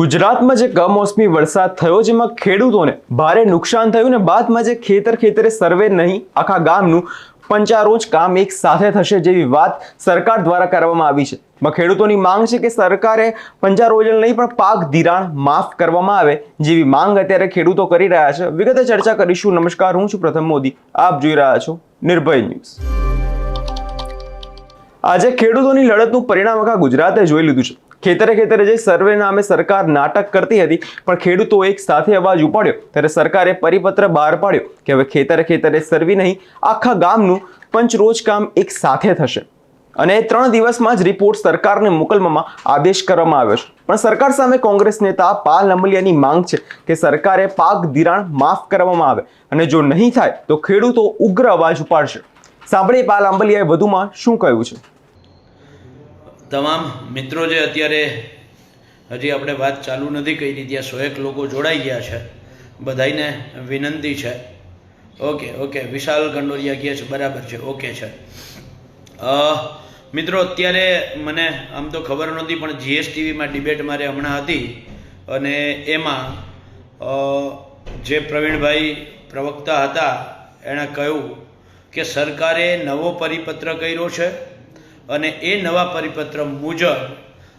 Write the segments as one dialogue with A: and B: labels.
A: ગુજરાતમાં જે કમોસમી વરસાદ થયો, જેમાં ખેડૂતોને ભારે નુકસાન થયું ને બાદમાં જે ખેતર ખેતરે સર્વે નહીં, આખા ગામનું પંચારોજ કામ એક સાથે થશે જેવી વાત સરકાર દ્વારા કરવામાં આવી છે. ખેડૂતોની માંગ છે કે સરકારે પંચારોજલ નહીં, પણ પાક ધિરાણ માફ કરવામાં આવે જેવી માંગ અત્યારે ખેડૂતો કરી રહ્યા છે. વિગતે ચર્ચા કરીશું. નમસ્કાર, હું છું પ્રથમ મોદી. આપ જોઈ રહ્યા છો નિર્ભય ન્યૂઝ. આજે ખેડૂતોની લડતનું પરિણામ આખા ગુજરાતે જોઈ લીધું છે. ખેતરે ખેતરે જે સર્વે નામે સરકાર નાટક કરતી હતી, પણ ખેડૂતો એક સાથે અવાજ ઉપાડ્યો. ત્યારે સરકારે પરિપત્ર બહાર પાડ્યો કે હવે ખેતરે ખેતરે સર્વે નહીં, આખા ગામનું પંચરોજ કામ એક સાથે થશે. અને ત્રણ દિવસમાં જ રિપોર્ટ સરકારને મોકલવામાં આદેશ કરવામાં આવ્યો છે. પણ સરકાર સામે કોંગ્રેસ નેતા પાલ અમલિયાની માંગ છે કે સરકારે પાક ધિરાણ માફ કરવામાં આવે. અને જો નહીં થાય, તો ખેડૂતો ઉગ્ર અવાજ ઉપાડશે. સાંભળી પાલ આંબલિયાએ વધુમાં શું કહ્યું છે.
B: તમામ મિત્રો જે અત્યારે હજી આપણે વાત ચાલુ નથી કરી, ત્યાં સો એક લોકો જોડાઈ ગયા છે. બધાઈને વિનંતી છે. Okay okay. વિશાલ કંડોરિયા કહે છે, બરાબર છે, ઓકે છે. મિત્રો, અત્યારે મને આમ તો ખબર નહોતી, પણ જીએસટીવીમાં ડિબેટ મારે હમણાં હતી અને એમાં જે પ્રવીણભાઈ પ્રવક્તા હતા, એણે કહ્યું કે સરકારે નવો પરિપત્ર કર્યો છે. અને એ નવા પરિપત્ર મુજબ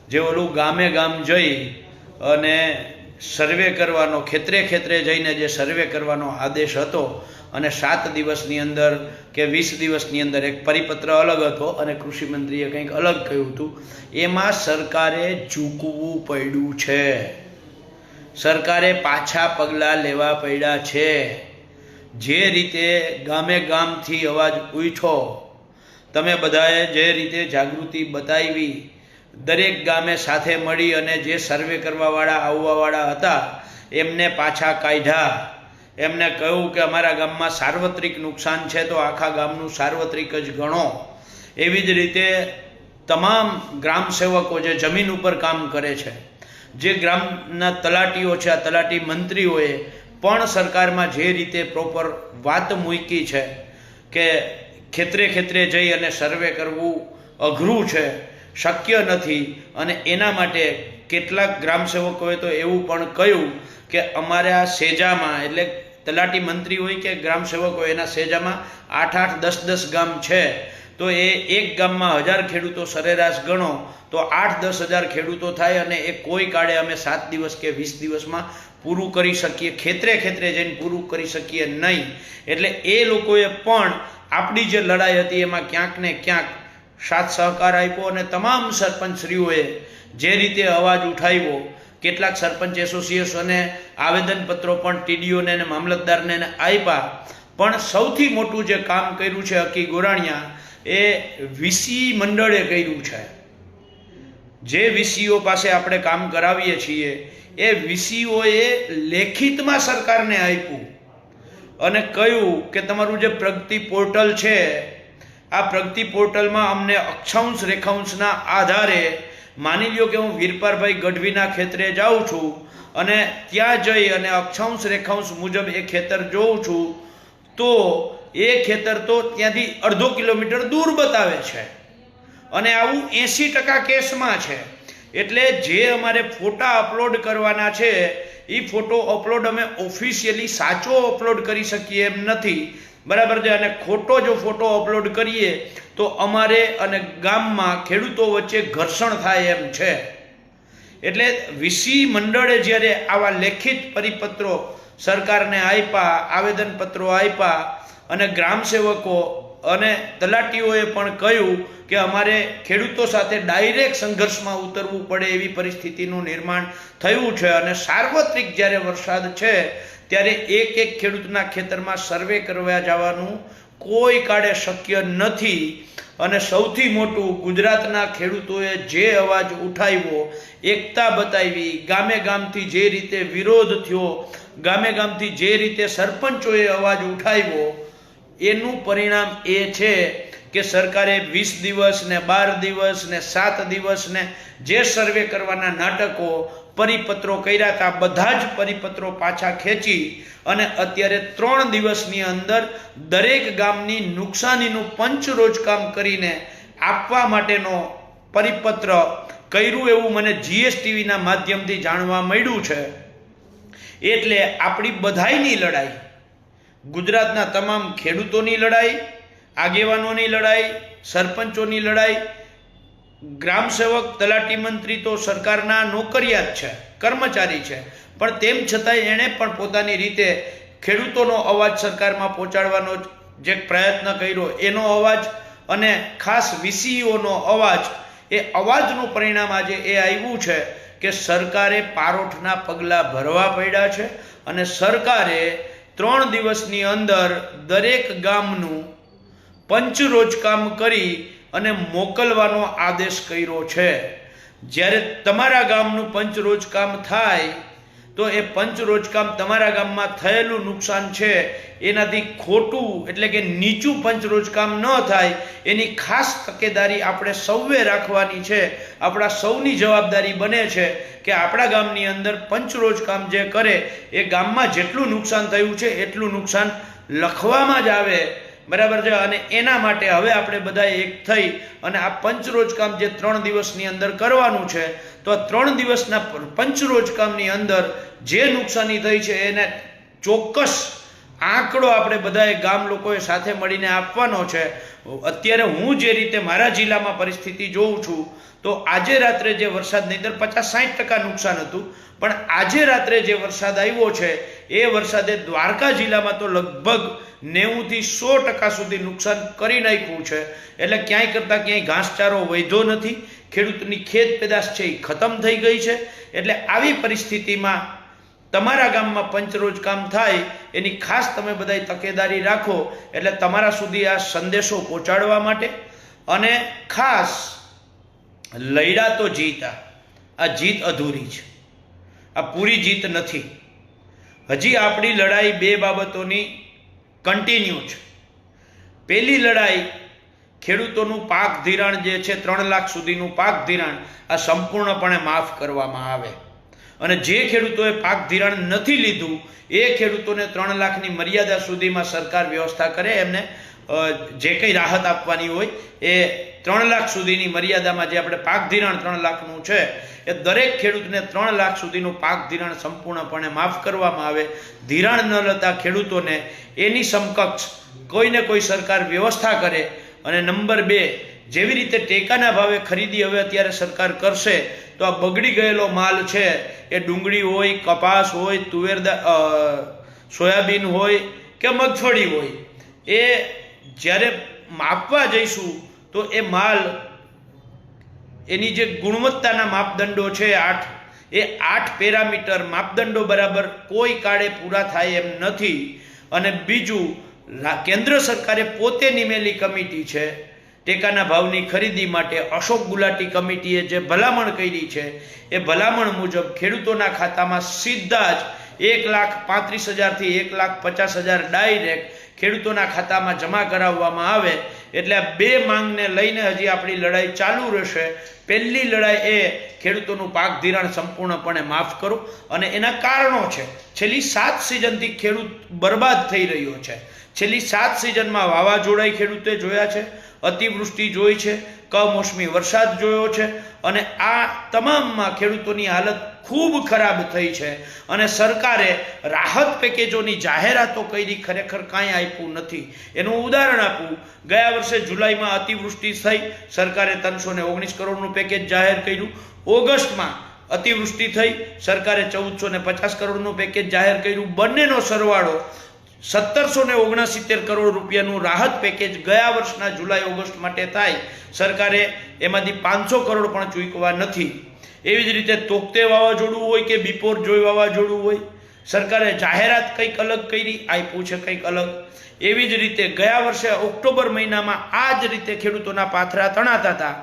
B: જે ઓલું ગામે ગામ જઈ અને સર્વે કરવાનો, ખેતરે ખેતરે જઈને જે સર્વે કરવાનો આદેશ હતો અને સાત દિવસની અંદર કે વીસ દિવસની અંદર એક પરિપત્ર અલગ હતો અને કૃષિમંત્રીએ કંઈક અલગ કહ્યું હતું, એમાં સરકારે ઝૂકવું પડ્યું છે. સરકારે પાછા પગલાં લેવા પડ્યા છે. જે રીતે ગામે ગામથી અવાજ ઉઠ્યો તમે બધાએ જે રીતે જાગૃતિ બતાવી દરેક ગામે સાથે મળી અને જે સર્વે કરવાવાળા, આવવાવાળા હતા, એમને પાછા કાઢ્યા. એમને કહ્યું કે અમારા ગામમાં સાર્વત્રિક નુકસાન છે, તો આખા ગામનું સાર્વત્રિક જ ગણો. એવી જ રીતે તમામ ગ્રામ સેવકો જે જમીન ઉપર કામ કરે છે, જે ગ્રામના તલાટીઓ છે, આ તલાટી મંત્રીઓએ પણ સરકારમાં જે રીતે પ્રોપર વાત મૂકી છે કે ખેતરે ખેતરે જઈ અને સર્વે કરવું અઘરું છે, શક્ય નથી. અને એના માટે કેટલાક ગ્રામસેવકોએ તો એવું પણ કહ્યું કે અમારા સેજામાં, એટલે તલાટી મંત્રી હોય કે ગ્રામસેવક હોય, એના સેજામાં આઠ આઠ દસ દસ ગામ છે. તો એ એક ગામમાં હજાર ખેડૂતો સરેરાશ ગણો, તો આઠ દસ હજાર ખેડૂતો થાય અને એ કોઈ કાળે અમે સાત દિવસ કે વીસ દિવસમાં પૂરું કરી શકીએ, ખેતરે ખેતરે જઈને પૂરું કરી શકીએ નહીં. એટલે એ લોકોએ પણ આપણી જે લડાઈ હતી એમાં ક્યાંક ને ક્યાંક સાથ સહકાર આપ્યો અને તમામ સરપંચશ્રીઓએ જે રીતે અવાજ ઉઠાવ્યો, કેટલાક સરપંચ એસોસિએશને આવેદનપત્રો પણ ટીડીઓને અને મામલતદારને આપ્યા. પણ સૌથી મોટું જે કામ કર્યું છે હકી ગોરાણિયા, એ વીસી મંડળે કર્યું છે. જે વીસીઓ પાસે આપણે કામ કરાવીએ છીએ, એ વીસીઓએ લેખિતમાં સરકારને આપ્યું. અને કહ્યું કે તમારું જે પ્રગતિ પોર્ટલ છે, આ પ્રગતિ પોર્ટલમાં અમને અક્ષાંશ રેખાંશના આધારે માની લ્યો કે હું વીરપારભાઈ ગઢવીના ખેતરે જાઉં છું અને ત્યાં જઈ અને અક્ષાંશ રેખાંશ મુજબ એ ખેતર જોઉં છું, તો એ ખેતર તો ત્યાંથી અડધો કિલોમીટર દૂર બતાવે છે અને આવું એંસી ટકા કેસમાં છે. એટલે જે અમારે ફોટા અપલોડ કરવાના છે એ ફોટો અપલોડ અમે ઓફિશિયલી સાચો અપલોડ કરી શકીએ એમ નથી. બરાબર છે? અને ખોટો જો ફોટો અપલોડ કરીએ તો અમારે અને ગામમાં ખેડૂતો વચ્ચે ઘર્ષણ થાય એમ છે. એટલે વીસી મંડળે જ્યારે આવા લેખિત પરિપત્રો સરકારને આપ્યા આવેદનપત્રો આપ્યા અને ગ્રામસેવકો અને તલાટીઓએ પણ કહ્યું કે અમારે ખેડૂતો સાથે ડાયરેક્ટ સંઘર્ષમાં ઉતરવું પડે એવી પરિસ્થિતિનું નિર્માણ થયું છે. અને સાર્વત્રિક જ્યારે વરસાદ છે, ત્યારે એક એક ખેડૂતના ખેતરમાં સર્વે કરવા જવાનું કોઈ કાળે શક્ય નથી. અને સૌથી મોટું ગુજરાતના ખેડૂતોએ જે અવાજ ઉઠાવ્યો, એકતા બતાવી ગામે ગામથી જે રીતે વિરોધ થયો ગામે ગામથી જે રીતે સરપંચોએ અવાજ ઉઠાવ્યો એનું પરિણામ એ છે કે સરકારે વીસ દિવસ ને બાર દિવસ ને સાત દિવસ ને જે સર્વે કરવાના નાટકો, પરિપત્રો કર્યા હતા બધા જ પરિપત્રો પાછા ખેંચી અને અત્યારે ત્રણ દિવસની અંદર દરેક ગામની નુકસાનીનું પંચ કામ કરીને આપવા માટેનો પરિપત્ર કર્યું એવું મને જીએસટીવીના માધ્યમથી જાણવા મળ્યું છે. એટલે આપણી બધાયની લડાઈ ગુજરાતના તમામ ખેડૂતોની લડાઈ, આગેવાનોની લડાઈ, સરપંચોની લડાઈ ગ્રામ સેવક તલાટી મંત્રી તો સરકારના નોકરિયાત છે, કર્મચારી છે. પણ તેમ છતાંય એણે પણ પોતાની રીતે ખેડૂતોનો અવાજ સરકારમાં પહોંચાડવાનો જે પ્રયત્ન કર્યો, એનો અવાજ અને ખાસ વીસીઓનો અવાજ, એ અવાજનું પરિણામ આજે એ આવ્યું છે કે સરકારે પારોઠના પગલાં ભરવા પડ્યા છે અને સરકારે ત્રણ દિવસની અંદર દરેક ગામનું પંચરોજ કામ કરી અને મોકલવાનો આદેશ કર્યો છે. જ્યારે તમારા ગામનું પંચરોજ કામ થાય તો એ પંચ રોજકામ તમારા ગામમાં થયેલું નુકસાન છે, એનાથી ખોટું એટલે કે નીચું પંચ રોજકામ ન થાય, એની ખાસ તકેદારી આપણે સૌએ રાખવાની છે. આપણા સૌની જવાબદારી બને છે કે આપણા ગામની અંદર પંચ રોજકામ જે કરે, એ ગામમાં જેટલું નુકસાન થયું છે, એટલું નુકસાન લખવામાં જ આવે. બરાબર છે? અને એના માટે હવે આપણે બધા એક થઈ અને આ પંચરોજ કામ જે ત્રણ દિવસની અંદર કરવાનું છે તો ત્રણ દિવસના પંચરોજ કામની અંદર જે નુકસાની થઈ છે એને ચોક્કસ આંકડો આપણે બધાએ ગામ લોકોએ સાથે મળીને આપવાનો છે. અત્યારે હું જે રીતે મારા જિલ્લામાં પરિસ્થિતિ જોઉં છું, તો આજે રાત્રે જે વરસાદની અંદર પચાસ સાઠ ટકા નુકસાન હતું, પણ આજે રાત્રે જે વરસાદ આવ્યો છે, એ વરસાદે દ્વારકા જિલ્લામાં તો લગભગ નેવુંથી સો ટકા સુધી નુકસાન કરી નાખ્યું છે. એટલે ક્યાંય કરતાં ક્યાંય ઘાસચારો વધ્યો નથી, ખેડૂતની ખેત પેદાશ છે એ ખતમ થઈ ગઈ છે. એટલે આવી પરિસ્થિતિમાં તમારા ગામમાં પંચરોજ કામ થાય, એની ખાસ તમે બધાય તકેદારી રાખો, એટલે તમારા સુધી આ સંદેશો પહોંચાડવા માટે અને ખાસ લડ્યા તો જીતા આ. જીત અધૂરી છે. આ પૂરી જીત નથી. હજી આપણી લડાઈ બે બાબતોની કન્ટિન્યુ છે. પહેલી લડાઈ ખેડૂતોનું પાક ધિરાણ જે છે, ત્રણ લાખ સુધીનું પાક ધિરાણ, આ સંપૂર્ણપણે માફ કરવામાં આવે. અને જે ખેડૂતોએ પાક ધિરાણ નથી લીધું, એ ખેડૂતોને ત્રણ લાખની મર્યાદા સુધીમાં સરકાર વ્યવસ્થા કરે, એમને જે કંઈ રાહત આપવાની હોય, એ ત્રણ લાખ સુધીની મર્યાદામાં જે આપણે પાક ધિરાણ ત્રણ લાખનું છે, એ દરેક ખેડૂતને ત્રણ લાખ સુધીનું પાક ધિરાણ સંપૂર્ણપણે માફ કરવામાં આવે. ધિરાણ ન લેતા ખેડૂતોને એની સમકક્ષ કોઈને કોઈ સરકાર વ્યવસ્થા કરે અને નંબર બે જેવી રીતે ટેકાના ભાવે ખરીદી હવે અત્યારે સરકાર કરશે, તો આ બગડી ગયેલો માલ છે. એ ડુંગળી હોય, કપાસ હોય તુવેરદા સોયાબીન હોય કે મગફળી હોય, એ જ્યારે માપવા જઈશું, તો એ માલ એની જે ગુણવત્તાના માપદંડો છે આઠ, એ આઠ પેરામીટર માપદંડો બરાબર કોઈ કાળે પૂરા થાય એમ નથી. અને બીજું કેન્દ્ર સરકારે પોતે નિમેલી કમિટી છે ટેકાના ભાવની ખરીદી માટે અશોક ગુલાટી કમિટીએ જે ભલામણ કરી છે, એ ભલામણ મુજબ ખેડૂતોના ખાતામાં સીધા જ એક લાખ પાંત્રીસ હજારથી એક લાખ પચાસ હજાર ડાયરેક્ટ ખેડૂતોના ખાતામાં જમા કરાવવામાં આવે. એટલે આ બે માંગને લઈને હજી આપણી લડાઈ ચાલુ રહેશે. પહેલી લડાઈ એ ખેડૂતોનું પાક ધિરાણ સંપૂર્ણપણે માફ કરો. અને એના કારણો છે. છેલ્લી સાત સિઝનથી ખેડૂત બરબાદ થઈ રહ્યો છે. છેલ્લી સાત સિઝનમાં વાવાઝોડાઈ ખેડૂતે જોયા છે, અતિવૃષ્ટિ જોઈ છે, કમોસમી વરસાદ જોયો છે અને આ તમામમાં ખેડૂતોની હાલત ખૂબ ખરાબ થઈ છે અને સરકારે રાહત પેકેજોની જાહેરાતો કરી, ખરેખર કાંઈ આપ્યું નથી. એનું ઉદાહરણ આપું, ગયા વર્ષે જુલાઈમાં અતિવૃષ્ટિ થઈ, સરકારે ત્રણસો ને ઓગણીસ કરોડનું પેકેજ જાહેર કર્યું. ઓગસ્ટમાં અતિવૃષ્ટિ થઈ, સરકારે ચૌદસો ને પચાસ કરોડનું પેકેજ જાહેર કર્યું. બંનેનો સરવાળો સત્તરસો ને ઓગણસિત્તેર કરોડ રૂપિયાનું રાહત પેકેજ ગયા વર્ષના જુલાઈ, ઓગસ્ટ માટે થાય. સરકારે એમાંથી પાંચસો કરોડ પણ ચૂકવા નથી. એવી જ રીતે તોકતે વાવાઝોડું હોય કે બિપોર જોઈ વાવાઝોડું હોય, સરકારે જાહેરાત કંઈક અલગ કરી, આપ્યું છે કંઈક અલગ. એવી જ રીતે ગયા વર્ષે ઓક્ટોબર મહિનામાં આ જ રીતે ખેડૂતોના પાથરા તણાતા હતા.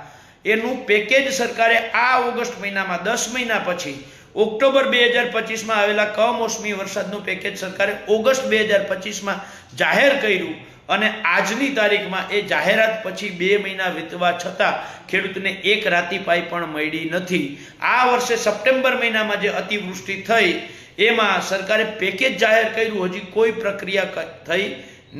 B: એનું પેકેજ સરકારે આ ઓગસ્ટ મહિનામાં દસ મહિના પછી ઓક્ટોબર બે હજાર પચીસમાં આવેલા કમોસમી વરસાદનું પેકેજ સરકારે ઓગસ્ટ બે હજાર પચીસમાં જાહેર કર્યું અને આજની તારીખમાં એ જાહેરાત પછી બે મહિના વીતવા છતાં ખેડૂતને એક રાતીપાઈ પણ મળી નથી. આ વર્ષે સપ્ટેમ્બર મહિનામાં જે અતિવૃષ્ટિ થઈ, એમાં સરકારે પેકેજ જાહેર કર્યું, હજી કોઈ પ્રક્રિયા થઈ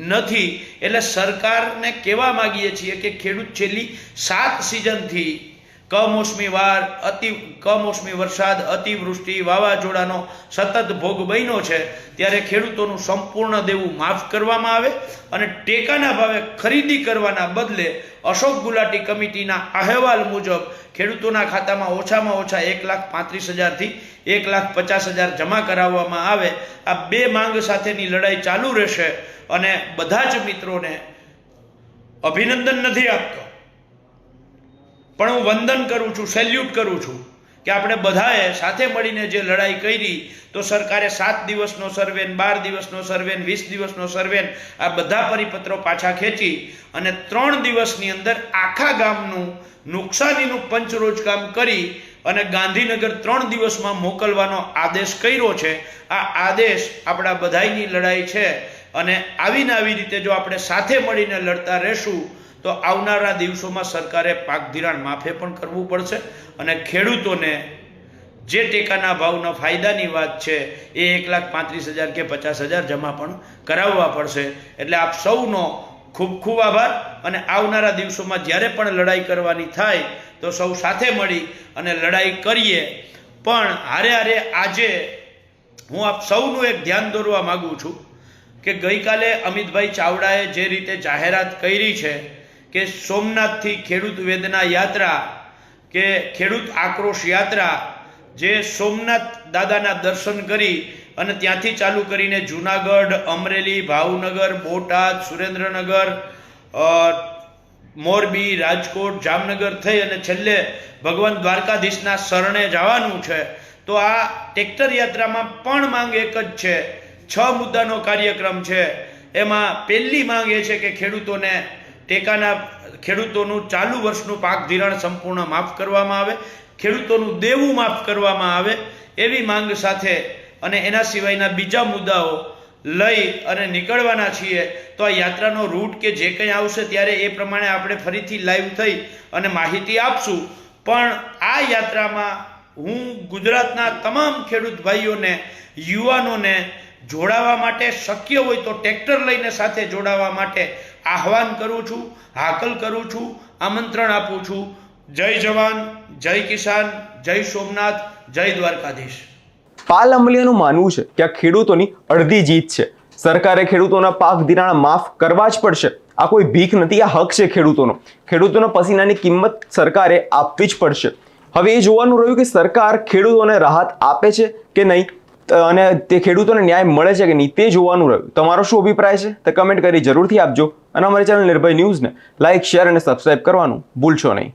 B: નથી. એટલે સરકારને કહેવા માગીએ છીએ કે ખેડૂત છેલ્લી સાત સિઝનથી કમોસમી વાર અતિ, કમોસમી વરસાદ, અતિવૃષ્ટિ, વાવાઝોડાનો સતત ભોગ બન્યો છે, ત્યારે ખેડૂતોનું સંપૂર્ણ દેવું માફ કરવામાં આવે અને ટેકાના ભાવે ખરીદી કરવાના બદલે અશોક ગુલાટી કમિટીના અહેવાલ મુજબ ખેડૂતોના ખાતામાં ઓછામાં ઓછા એક લાખ પાંત્રીસ હજારથી એક લાખ પચાસ હજાર જમા કરાવવામાં આવે. આ બે માંગ સાથેની લડાઈ ચાલુ રહેશે અને બધા જ મિત્રોને અભિનંદન નથી આપતો. પણ હું વંદન કરું છું સેલ્યુટ કરું છું કે આપણે બધાએ સાથે મળીને જે લડાઈ કરી, તો સરકારે સાત દિવસનો સર્વેન બાર દિવસનો સર્વેન વીસ દિવસનો સર્વેન આ બધા પરિપત્રો પાછા ખેંચી અને ત્રણ દિવસની અંદર આખા ગામનું નુકસાનીનું પંચરોજ કામ કરી અને ગાંધીનગર ત્રણ દિવસમાં મોકલવાનો આદેશ કર્યો છે. આ આદેશ આપણા બધાની લડાઈ છે અને આવીને આવી રીતે જો આપણે સાથે મળીને લડતા રહેશું તો આવનારા દિવસોમાં સરકારે પાક ધિરાણ માફે પણ કરવું પડશે અને ખેડૂતોને જે ટેકાના ભાવના ફાયદાની વાત છે એ એક લાખ પાંત્રીસ હજાર કે પચાસ હજાર જમા પણ કરાવવા પડશે. એટલે આપ સૌનો ખૂબ ખૂબ આભાર અને આવનારા દિવસોમાં જ્યારે પણ લડાઈ કરવાની થાય તો સૌ સાથે મળી અને લડાઈ કરીએ. પણ હારે હારે આજે હું આપ સૌનું એક ધ્યાન દોરવા માગું છું કે ગઈકાલે અમિતભાઈ ચાવડાએ જે રીતે જાહેરાત કરી છે કે સોમનાથથી ખેડૂત વેદના યાત્રા કે ખેડૂત આક્રોશ યાત્રા જે સોમનાથ દાદાના દર્શન કરી અને ત્યાંથી ચાલુ કરીને જુનાગઢ, અમરેલી, ભાવનગર, બોટાદ, સુરેન્દ્રનગર મોરબી, રાજકોટ, જામનગર થઈ અને છેલ્લે ભગવાન દ્વારકાધીશના શરણે જવાનું છે. તો આ ટ્રેક્ટર યાત્રામાં પણ માંગ એક જ છે. છ મુદ્દાનો કાર્યક્રમ છે. એમાં પહેલી માંગ એ છે કે ખેડૂતોને ટેકાના ખેડૂતોનું ચાલુ વર્ષનું પાક ધિરાણ સંપૂર્ણ માફ કરવામાં આવે, ખેડૂતોનું દેવું માફ કરવામાં આવે એવી માંગ સાથે અને એના સિવાયના બીજા મુદ્દાઓ લઈ અને નીકળવાના છીએ, તો આ યાત્રાનો રૂટ કે જે કંઈ આવશે ત્યારે એ પ્રમાણે આપણે ફરીથી લાઈવ થઈ અને માહિતી આપશું. પણ આ યાત્રામાં હું ગુજરાતના તમામ ખેડૂત ભાઈઓને, યુવાનોને જોડાવા માટે શક્ય હોય તો ટ્રેક્ટર લઈને સાથે જોડાવા માટે આહવાન કરું છું, હાકલ કરું છું, આમંત્રણ આપું છું. જય જવાન, જય કિસાન, જય સોમનાથ, જય દ્વારકાધીશ.
A: પાલ અમલીયાનું માનવું છે કે આ ખેડૂતોની અડધી જીત છે. સરકારે ખેડૂતોના પાક ધિરાણ માફ કરવા જ પડશે. આ કોઈ ભીખ નથી, આ હક છે ખેડૂતોનો. ખેડૂતોના પસીનાની કિંમત સરકારે આપવી જ પડશે. હવે એ જોવાનું રહ્યું કે સરકાર ખેડૂતોને રાહત આપે છે કે નહીં? અને તે ખેડૂતોને ન્યાય મળે છે કે નહીં તે જોવાનું રહ્યું. તમારો શું અભિપ્રાય છે? તે કમેન્ટ કરી જરૂરથી આપજો. અને અમારી ચેનલ નિર્ભય ન્યૂઝને લાઇક શેર અને સબસ્ક્રાઇબ કરવાનું ભૂલશો નહીં.